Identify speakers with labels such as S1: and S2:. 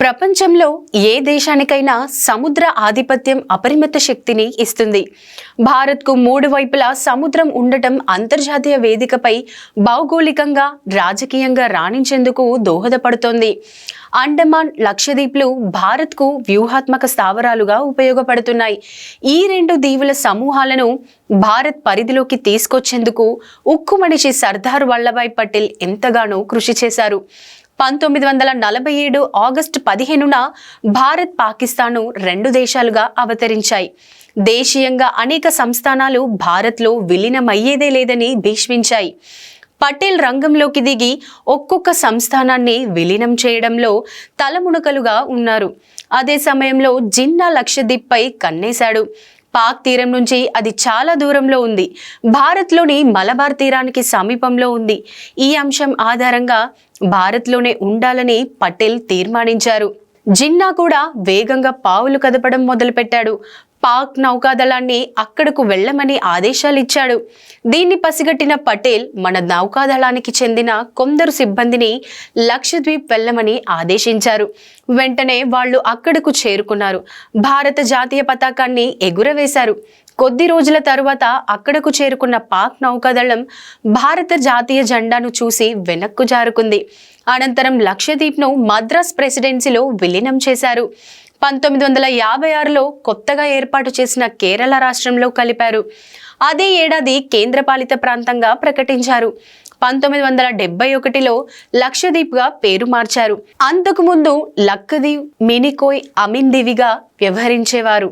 S1: ప్రపంచంలో ఏ దేశానికైనా సముద్ర ఆధిపత్యం అపరిమిత శక్తిని ఇస్తుంది. భారత్కు మూడు వైపులా సముద్రం ఉండటం అంతర్జాతీయ వేదికపై భౌగోళికంగా రాజకీయంగా రాణించేందుకు దోహదపడుతోంది. అండమాన్ లక్షద్వీప్లు భారత్కు వ్యూహాత్మక స్థావరాలుగా ఉపయోగపడుతున్నాయి. ఈ రెండు దీవుల సమూహాలను భారత్ పరిధిలోకి తీసుకొచ్చేందుకు ఉక్కు మనిషి సర్దార్ వల్లభాయ్ పటేల్ ఎంతగానో కృషి చేశారు. పంతొమ్మిది వందల నలభై ఏడు ఆగస్టు పదిహేనున భారత్ పాకిస్తాను రెండు దేశాలుగా అవతరించాయి. దేశీయంగా అనేక సంస్థానాలు భారత్లో విలీనమయ్యేదే లేదని భీష్మించాయి. పటేల్ రంగంలోకి దిగి ఒక్కొక్క సంస్థానాన్ని విలీనం చేయడంలో తలమునకలుగా ఉన్నారు. అదే సమయంలో జిన్నా లక్షద్వీప్పై కన్నేశాడు. పాక్ తీరం నుంచి అది చాలా దూరంలో ఉంది. భారత్లోని మలబార్ తీరానికి సమీపంలో ఉంది. ఈ అంశం ఆధారంగా భారత్లోనే ఉండాలని పటేల్ తీర్మానించారు. జిన్నా కూడా వేగంగా పావులు కదపడం మొదలుపెట్టాడు. పాక్ నౌకాదళాన్ని అక్కడకు వెళ్ళమని ఆదేశాలు ఇచ్చాడు దీన్ని పసిగట్టిన పటేల్ మన నౌకాదళానికి చెందిన కొందరు సిబ్బందిని లక్షద్వీప్ వెళ్ళమని ఆదేశించారు. వెంటనే వాళ్ళు అక్కడకు చేరుకున్నారు. భారత జాతీయ పతాకాన్ని ఎగురవేశారు. కొద్ది రోజుల తరువాత అక్కడకు చేరుకున్న పాక్ నౌకాదళం భారత జాతీయ జెండాను చూసి వెనక్కు జారుకుంది. అనంతరం లక్షద్వీప్ను మద్రాస్ ప్రెసిడెన్సీలో విలీనం చేశారు. పంతొమ్మిది వందల యాభై ఆరులో కొత్తగా ఏర్పాటు చేసిన కేరళ రాష్ట్రంలో కలిపారు. అదే ఏడాది కేంద్రపాలిత ప్రాంతంగా ప్రకటించారు. పంతొమ్మిది వందల డెబ్బై ఒకటిలో లక్షద్వీప్గా పేరు మార్చారు. అంతకుముందు లక్కదీవ్ మినికోయ్ అమిన్ దివిగా వ్యవహరించేవారు.